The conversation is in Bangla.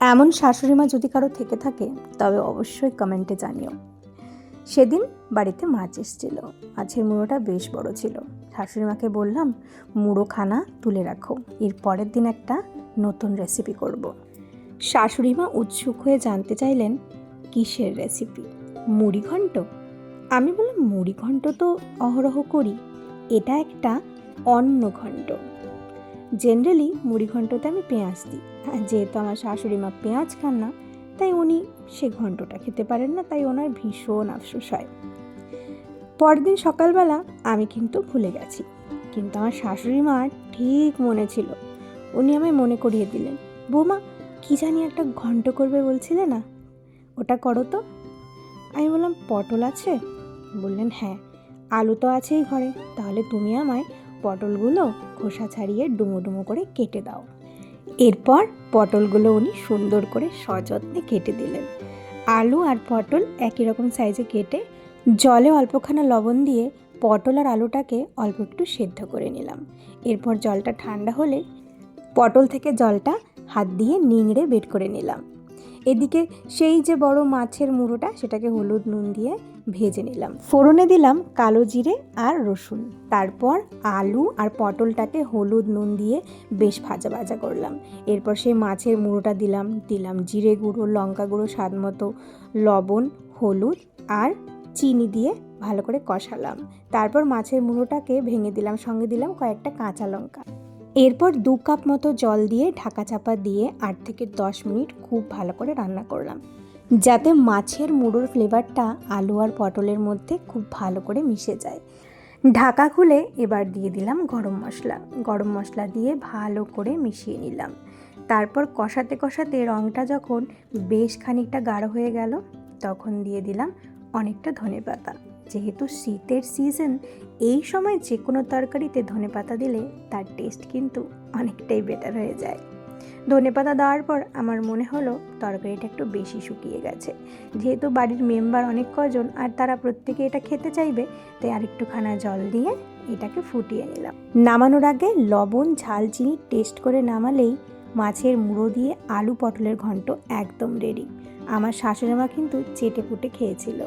এমন শাশুড়ি মা যদি কারও থেকে থাকে, তবে অবশ্যই কমেন্টে জানিও। সেদিন বাড়িতে মাছ এসেছিল। মাছের মুড়োটা বেশ বড় ছিল। শাশুড়ি মাকে বললাম মুড়ো খানা তুলে রাখো। এর পরের দিন একটা নতুন রেসিপি করব। শাশুড়ি মা উৎসুক হয়ে জানতে চাইলেন, কিসের রেসিপি মুড়ি ঘন্ট আমি বললাম মুড়ি ঘন্ট তো অহরহ করি। এটা একটা অন্ন ঘন্ট জেনারেলি মুড়ি ঘন্টতে আমি পেঁয়াজ দিই। হ্যাঁ যেহেতু আমার শাশুড়ি মা পেঁয়াজ খান না, তাই উনি সে ঘন্টটা খেতে পারেন না, তাই ওনার ভীষণ আফসোস হয়। পরের দিন সকালবেলা আমি কিন্তু ভুলে গেছি। কিন্তু আমার শাশুড়ি মা ঠিক মনে ছিল। উনি আমায় মনে করিয়ে দিলেন, বৌমা, কি জানি একটা ঘন্ট করবে বলছিলে না? ওটা করো তো। আমি বললাম, পটল আছে? বললেন হ্যাঁ আলু তো আছেই ঘরে, তাহলে তুমি আমায় পটলগুলো খোসা ছাড়িয়ে ডুমো ডুমো করে কেটে দাও। এরপর পটলগুলো উনি সুন্দর করে সযত্নে কেটে দিলেন। আলু আর পটল একই রকম সাইজে কেটে জলে অল্পখানা লবণ দিয়ে পটল আর আলুটাকে অল্প একটু সেদ্ধ করে নিলাম। এরপর জলটা ঠান্ডা হলে পটল থেকে জলটা হাত দিয়ে নিংড়ে বের করে নিলাম। এদিকে সেই যে বড় মাছের মুড়োটা, সেটাকে হলুদ নুন দিয়ে ভেজে নিলাম। ফোড়নে দিলাম কালো জিরে আর রসুন। তারপর আলু আর পটলটাকে হলুদ নুন দিয়ে বেশ ভাজা ভাজা করলাম। এরপর সেই মাছের মুড়োটা দিলাম দিলাম জিরে গুঁড়ো, লঙ্কা গুঁড়ো, স্বাদ মতো লবণ, হলুদ আর চিনি দিয়ে ভালো করে কষালাম। তারপর মাছের মুড়োটাকে ভেঙে দিলাম, সঙ্গে দিলাম কয়েকটা কাঁচা লঙ্কা। এরপর দু কাপ মতো জল দিয়ে ঢাকা চাপা দিয়ে আট থেকে দশ মিনিট খুব ভালো করে রান্না করলাম। যাতে মাছের মুড়োর ফ্লেভারটা আলু আর পটলের মধ্যে খুব ভালো করে মিশে যায়। ঢাকা খুলে এবার দিয়ে দিলাম গরম মশলা। গরম মশলা দিয়ে ভালো করে মিশিয়ে নিলাম। তারপর কষাতে কষাতে রঙটা যখন বেশ খানিকটা গাঢ় হয়ে গেল, তখন দিয়ে দিলাম অনেকটা ধনে পাতা। যেহেতু শীতের সিজন এই সময় যে কোনো তরকারিতে ধনে পাতা দিলে তার টেস্ট কিন্তু অনেকটাই বেটার হয়ে যায়। ধনে পাতা দেওয়ার পর আমার মনে হলো তরকারিটা একটু বেশি শুকিয়ে গেছে। যেহেতু বাড়ির মেম্বার অনেক কজন আর তারা প্রত্যেকে এটা খেতে চাইবে, তাই আরেকটুখানা জল দিয়ে এটাকে ফুটিয়ে নিলাম। নামানোর আগে লবণ, ঝাল, চিনি টেস্ট করে নামালেই মাছের মুড়ো দিয়ে আলু পটলের ঘন্ট একদম রেডি আমার শাশুড়ি মা কিন্তু চেটে পুটে খেয়েছিল।